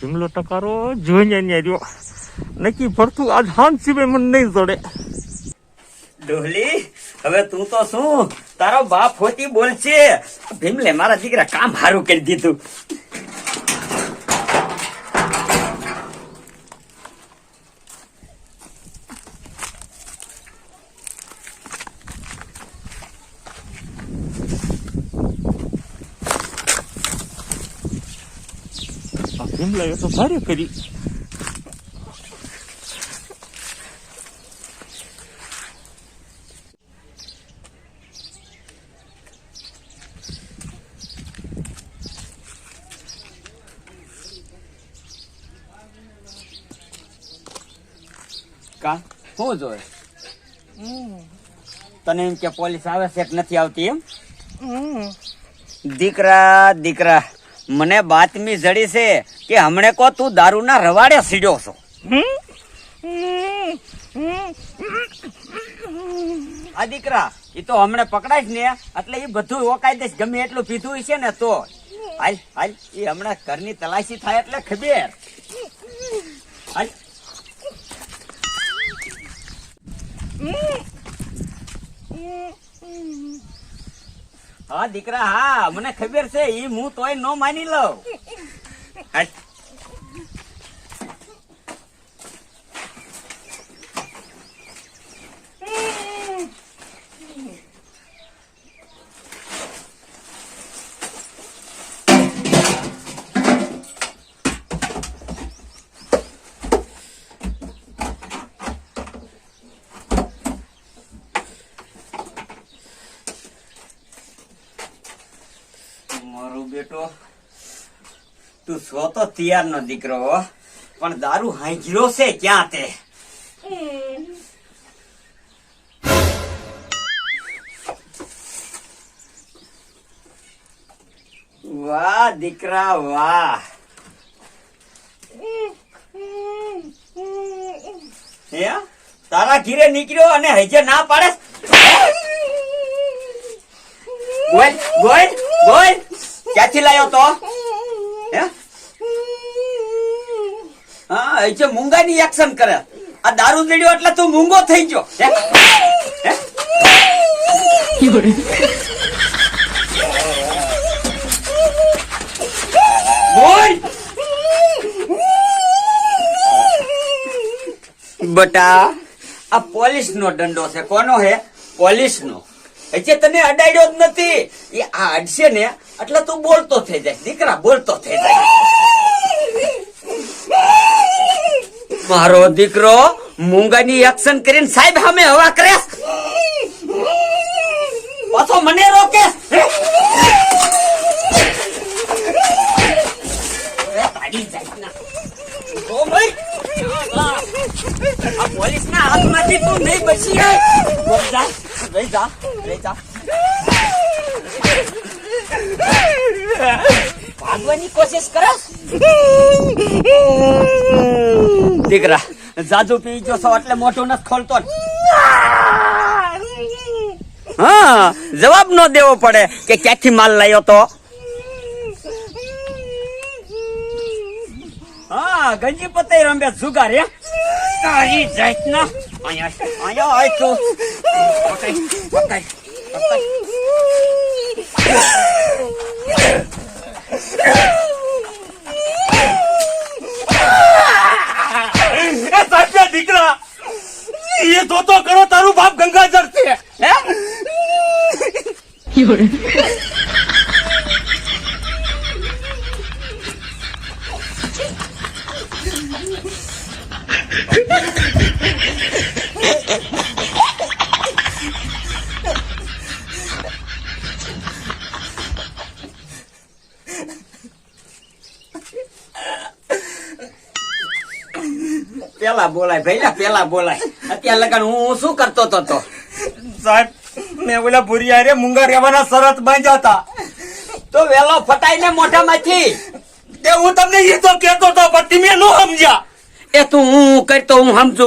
જુમલો ટકારો જોઈને અહીંયા રહ્યો. નક્કી ભરતું આજ હાન સિવાય મને નહીં જડે. ડોહલી, હવે તું તો શું? તારો બાપ હોતી બોલશે. ભીમલે મારા દીકરા કામ સારું કરી દીધું. ભીમલાએ તો ભારે કરી કા? શું જોય તને એમ કે પોલીસ આવે છે કે નથી આવતી એમ? દીકરા દીકરા. મને બાતમી જડી છે કે હમણે કો તું દારૂના રવાડે સીડ્યો છો. આ દીકરા એ તો હમણે પકડાય ને, એટલે એ બધું ઓકાઈ દઈશ ગમે એટલું પીધું છે ને તો. હાલ હાલ એ હમણાં ઘરની તલાશી થાય એટલે ખબર. હાલ. હા દીકરા હા મને ખબર છે ઈ હું તોય નો માની લઉં. મારો બેટો તું સો તો તૈયાર નો દીકરો પણ દારૂ હાંજરો છે ક્યાં તે? વાહ દીકરા વાહ. તારા ઘીરે નીકળ્યો અને હજે ના પાડે? બોલ બોલ બોલ. ક્યાંથી લાયો તો? હે? એ છે મૂંગાની એક્શન કરે. આ દારૂ લેડ્યો એટલે તું મૂંગો થઈ ગયો? બટા, આ પોલીસ નો દંડો છે. કોનો હે? પોલીસ નો હજી તને અડાડ્યો જ નથી. એ આ અડશે ને, એટલે તું બોલતો થઈ જાય. દીકરા, બોલતો થઈ જાય. મારો દીકરો મૂંગાની એક્શન કરીને સાહેબ સામે હવા કરે. પાછો મને રોકે. જાય ના. હાથમાંથી તું નહીં બચી જાય. લઈ જા લઈ જા ભાગવાની કોશિશ કરે દીકરા જાદુ પી ગયો છો એટલે મોટું નથી ખોલતો. હા જવાબ નો દેવો પડે કે ક્યાંથી માલ લાવ્યો તો? હા ગંજી પતે રંબે જુગાર હે? તારી જાત આય તું પકડ પકડ પકડ એ સાચા દીકરા. એ તો તો કરો, તારું બાપ ગંગાજળ છે. હે? પેલા બોલાય ભાઈ પેલા બોલાય. અત્યારે લગન હું શું કરતો તો તો? સાહેબ મેં બોલા ભૂરિયા રે મુંગા રેવાના શરત બાંધ્યા હતા. તો વેલો ફટાઈ ને મોઢામાંથી. તે હું તમને એ તો કેતો તો પણ તમે ન સમજ્યા. એ તું હું કરતો હું સમજુ.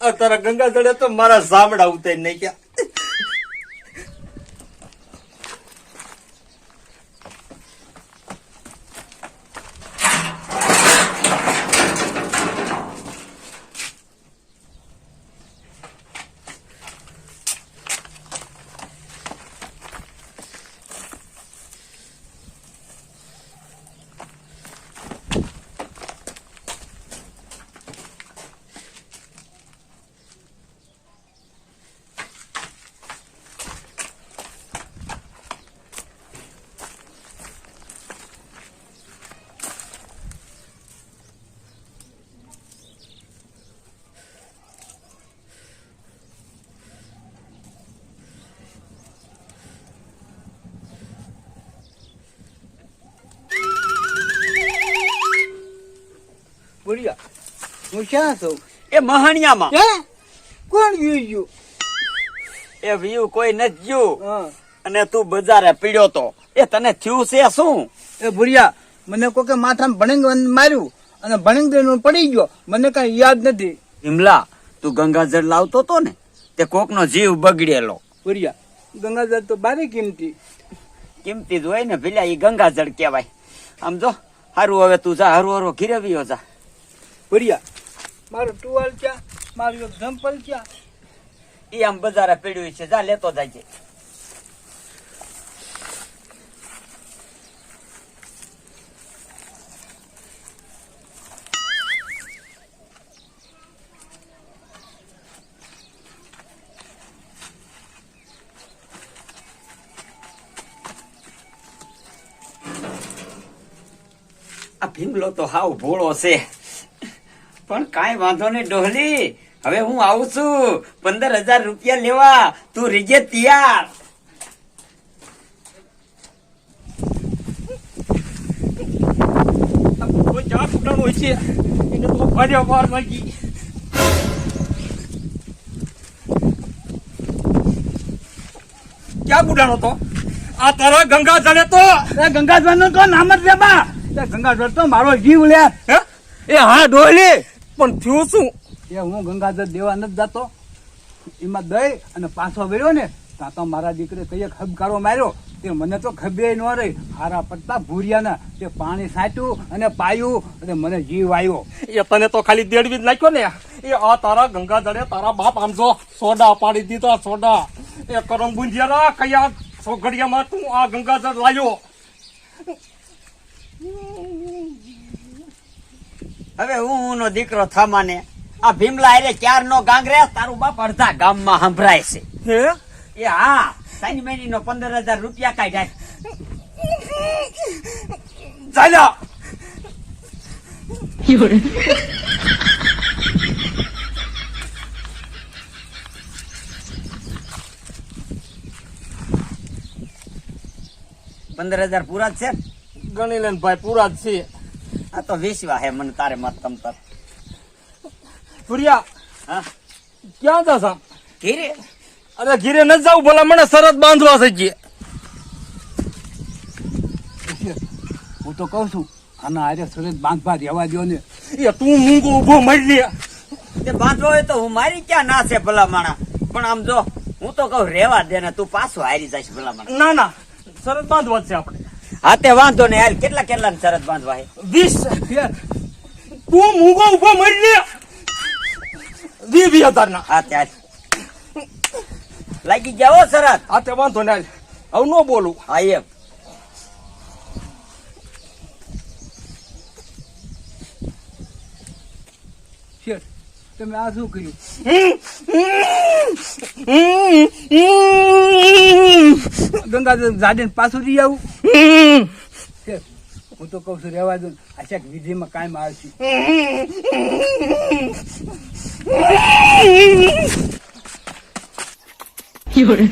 આ તારા ગંગા જળે તો મારા સામડા ઉતારી નહીં ગયા બોલ્યા હું ક્યાં છું એ મહાણિયામાં. હે? કોણ ગયું ગયું એ વ્યુ કોઈ નથી ગયું અને તું બજારે પીડ્યો તો. એ તને થયું છે શું? એ ભૂરિયા મને કોકે માથામાં ભણંગ માર્યું અને ભણંગ પડી ગયો. મને કઈ યાદ નથી. વિમલા તું ગંગાજળ લાવતો તો ને તે કોકનો જીવ બગડેલો. ભૂરિયા ગંગાધર તો બારી કિંમતી. કિંમતી જ હોય ને ભીલા એ ગંગાજળ કહેવાય. આમ જો હારું હવે તું જા હારું હારું ઘીરે વિયો જા. ભૂરિયા મારું ટુવાલ ક્યાં મારું એક જમ્પલ ક્યાં એ આમ બજારે પીડ્યું છે. જા, લેતો જાય આ ભીમલો તો હાવ ભોળો છે. પણ કાંઈ વાંધો નહીં ડોહલી. હવે હું આવું છું. પંદર હજાર રૂપિયા લેવા. તું રીજે તૈયાર. કોઈ ચા હોય છે. એને તો ભાર્યા વાર માંગી. ક્યાં બુડાણો તો? આ તારા ગંગા જળે તો. ગંગા ગંગાધર નો તો નામ જ લેબા ગંગા જળ તો મારો જીવ લે. હે? એ હા ડોહલી. પણ થયું શું? એ હું ગંગાધર દેવા નથી જતો. એમાં દઈ અને પાછો વેળ્યો ને ત્યાં તો મારા દીકરે કઈ ખબકારો માર્યો. તે મને તો ખબે ન રહી. હારા પડતા ભૂરિયાના તે પાણી સાટ્યું અને પાયું અને મને જીવ આવ્યો એ તને તો ખાલી દેડવી જ નાખ્યો ને. એ આ તારા ગંગાધરે તારા બાપ આમ જો સોડા પાડી દીધા સોડા. એ કરમ ગુંજિયારા કયા સોગડિયામાં તું આ ગંગાધર લાયો. હવે હું નો દીકરો થમાને આ ભીમલા એટલે ચાર નો ગાંગરે તારું બાપ અડધા ગામમાં સંભળાય છે. હે? એ હા સાંજ મહિની નો પંદર હજાર રૂપિયા 有人，પંદર હજાર પૂરા જ છે? ગણી લેન ભાઈ પૂરા જ છે. આ તો વિશ્વા હે મને તારે મત તમતર ફુરિયા હા? ક્યાં જા સા ઘીરે? અરે ઘીરે ન જાવ ભલા મને શરત બાંધવા છે ગઈ હું તો કહું છું આના આરે સુરત બાંધવા રહેવા દો ને. એ તું મૂંગો ઊભો મળી લે. એ બાંધવો હોય તો હું મારી ક્યાં ના છે ભલા માણા? પણ આમ જો હું તો કહું રેવા દે ને તું પાછો હારી જઈશ ભલા માણા. ના ના શરત બાંધવા છે આપણે. હા તે વાંધો ને હાલ કેટલા કેટલા ની શરત બાંધવા હે? વીસ. તું મૂગો ઊભો મળી લે. વી વી હજાર ના હા તે હાલ. લાગી ગયા હો શરત. તે વાંધો ને હાલ. હવે નો બોલું. હા એમ. ફેર તમે આ શું કર્યું? ગંગા જાડીને પાછું જઈ આવું? હું તો કઉ છું રેવા દઉં. આ શેક વિધિમાં કાયમ આવશે 有人，